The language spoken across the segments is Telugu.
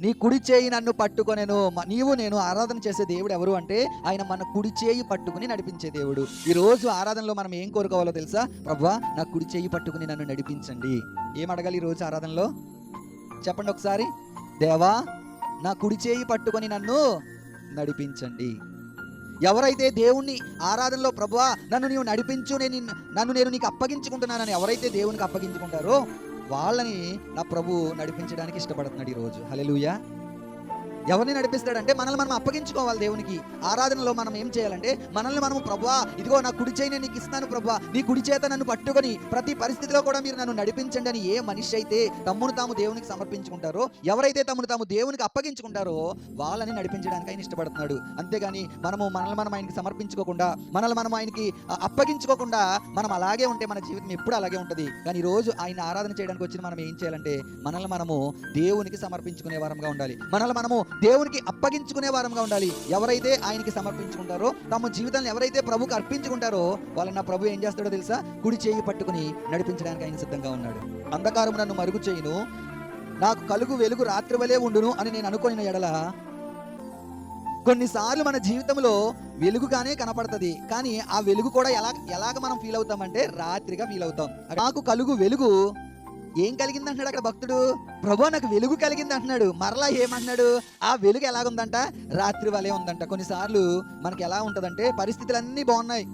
నీ కుడి చేయి నన్ను పట్టుకొనేను నీవు నేను ఆరాధన చేసే దేవుడు ఎవరు అంటే ఆయన మన కుడి చేయి పట్టుకుని నడిపించే దేవుడు. ఈ రోజు ఆరాధనలో మనం ఏం కోరుకోవాలో తెలుసా? ప్రభా నా కుడి చేయి పట్టుకుని నన్ను నడిపించండి. ఏం అడగాలి ఈ రోజు ఆరాధనలో? చెప్పండి ఒకసారి. దేవా నా కుడి చేయి పట్టుకొని నన్ను నడిపించండి. ఎవరైతే దేవుణ్ణి ఆరాధనలో ప్రభువా నన్ను నీవు నడిపించు నేను నన్ను నేను నీకు అప్పగించుకుంటున్నానని ఎవరైతే దేవునికి అప్పగించుకుంటారో వాళ్ళని నా ప్రభు నడిపించడానికి ఇష్టపడుతున్నాడు ఈరోజు. హలెలుయా ఎవరిని నడిపిస్తాడంటే మనల్ని మనం అప్పగించుకోవాలి దేవునికి. ఆరాధనలో మనం ఏం చేయాలంటే మనల్ని మనం ప్రభా ఇదిగో నా కుడి చేయి నేను నీకు ఇస్తాను ప్రభా నీ కుడి చేత నన్ను పట్టుకొని ప్రతి పరిస్థితిలో కూడా మీరు నన్ను నడిపించండి అని ఏ మనిషి అయితే తమ్మును తాము దేవునికి సమర్పించుకుంటారో ఎవరైతే తమ్మును తాము దేవునికి అప్పగించుకుంటారో వాళ్ళని నడిపించడానికి ఆయన ఇష్టపడుతున్నాడు. అంతేగాని మనము మనల్ని మనం ఆయనకి సమర్పించుకోకుండా మనల్ని మనం ఆయనకి అప్పగించుకోకుండా మనం అలాగే ఉంటే మన జీవితం ఎప్పుడు అలాగే ఉంటుంది. కానీ ఈరోజు రోజు ఆయన ఆరాధన చేయడానికి వచ్చిన మనం ఏం చేయాలంటే మనల్ని మనము దేవునికి సమర్పించుకునే వారంగా ఉండాలి. మనల్ని మనము దేవునికి అప్పగించుకునే వారంగా ఉండాలి. ఎవరైతే ఆయనకి సమర్పించుకుంటారో తమ జీవితాన్ని ఎవరైతే ప్రభుకి అర్పించుకుంటారో వాళ్ళని నా ప్రభు ఏం చేస్తాడో తెలుసా? కుడి చేయి పట్టుకుని నడిపించడానికి ఆయన సిద్ధంగా ఉన్నాడు. అంధకారం నన్ను మరుగు చేయును. నాకు కలుగు వెలుగు రాత్రి వలే ఉండును అని నేను అనుకున్న ఎడల కొన్నిసార్లు మన జీవితంలో వెలుగుగానే కనపడుతుంది. కానీ ఆ వెలుగు కూడా ఎలా ఎలాగ మనం ఫీల్ అవుతామంటే రాత్రిగా ఫీల్ అవుతాం. నాకు కలుగు వెలుగు ఏం కలిగింది అంటున్నాడు అక్కడ భక్తుడు? ప్రభు నాకు వెలుగు కలిగింది అంటున్నాడు మరలా ఏమంటున్నాడు? ఆ వెలుగు ఎలాగుందంట? రాత్రి వలే ఉందంట. కొన్నిసార్లు మనకి ఎలా ఉంటుందంటే పరిస్థితులన్నీ బాగున్నాయి.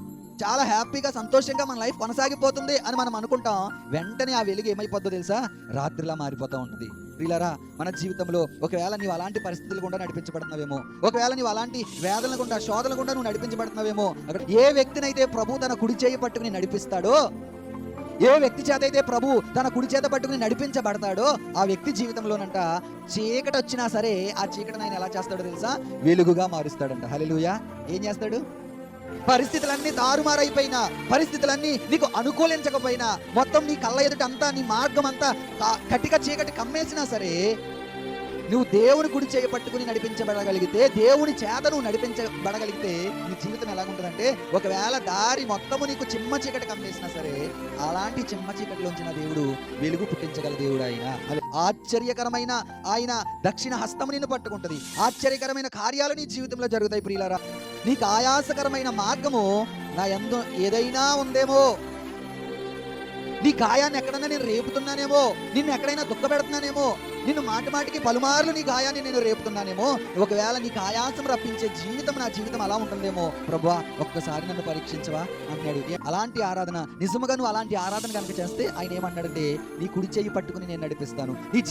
చాలా హ్యాపీగా సంతోషంగా మన లైఫ్ కొనసాగిపోతుంది అని మనం అనుకుంటాం. వెంటనే ఆ వెలుగు ఏమైపోద్దో తెలుసా? రాత్రిలా మారిపోతూ ఉంటుంది. ప్రియులరా మన జీవితంలో ఒకవేళ నీవు అలాంటి పరిస్థితులు గుండా నడిపించబడుతున్నావేమో ఒకవేళ నీవు అలాంటి వేదన గుండా శోధన గుండా నువ్వు నడిపించబడుతున్నావేమో అక్కడ ఏ వ్యక్తినైతే ప్రభు తన కుడి చేయి పట్టుకుని నడిపిస్తాడో ఏ వ్యక్తి చేత అయితే ప్రభు తన కుడి చేత పట్టుకుని నడిపించబడతాడో ఆ వ్యక్తి జీవితంలోనంట చీకటి వచ్చినా సరే ఆ చీకటిని ఆయన ఎలా చేస్తాడో తెలుసా? వెలుగుగా మారుస్తాడంట. హల్లెలూయా. ఏం చేస్తాడు? పరిస్థితులన్నీ తారుమారైపోయినా పరిస్థితులన్నీ నీకు అనుకూలించకపోయినా మొత్తం నీ కళ్ళ ఎదుట అంతా నీ మార్గం అంతా కటిక చీకటి కమ్మేసినా సరే నువ్వు దేవుని గుడి చేయబట్టుకుని నడిపించబడగలిగితే దేవుని చేత నువ్వు నడిపించబడగలిగితే నీ జీవితం ఎలాగుంటుందంటే ఒకవేళ దారి మొత్తము నీకు చిమ్మ చీకటి కమ్మేసినా సరే అలాంటి చిమ్మ చీకటిలోంచి దేవుడు వెలుగు పుట్టించగల దేవుడు ఆయన ఆశ్చర్యకరమైన ఆయన దక్షిణ హస్తము నిన్ను పట్టుకుంటది. ఆశ్చర్యకరమైన కార్యాలు నీ జీవితంలో జరుగుతాయి ప్రియులారా. నీకు ఆయాసకరమైన మార్గము నా ఎందు ఏదైనా ఉందేమో. నీ గాయాన్ని ఎక్కడైనా నేను రేపుతున్నానేమో నిన్ను ఎక్కడైనా దుఃఖపెడుతున్నానేమో నిన్ను మాటి మాటికి పలుమార్లు నీ గాయాన్ని నేను రేపుతున్నానేమో ఒకవేళ నీకు ఆయాసం రప్పించే జీవితం నా జీవితం అలా ఉంటుందేమో ప్రభా ఒక్కసారి నన్ను పరీక్షించవా? అన్నాడు అలాంటి ఆరాధన నిజముగా నువ్వు అలాంటి ఆరాధన కనుక చేస్తే ఆయన ఏమన్నాడంటే నీ కుడి చేయి పట్టుకుని నేను నడిపిస్తాను. నీ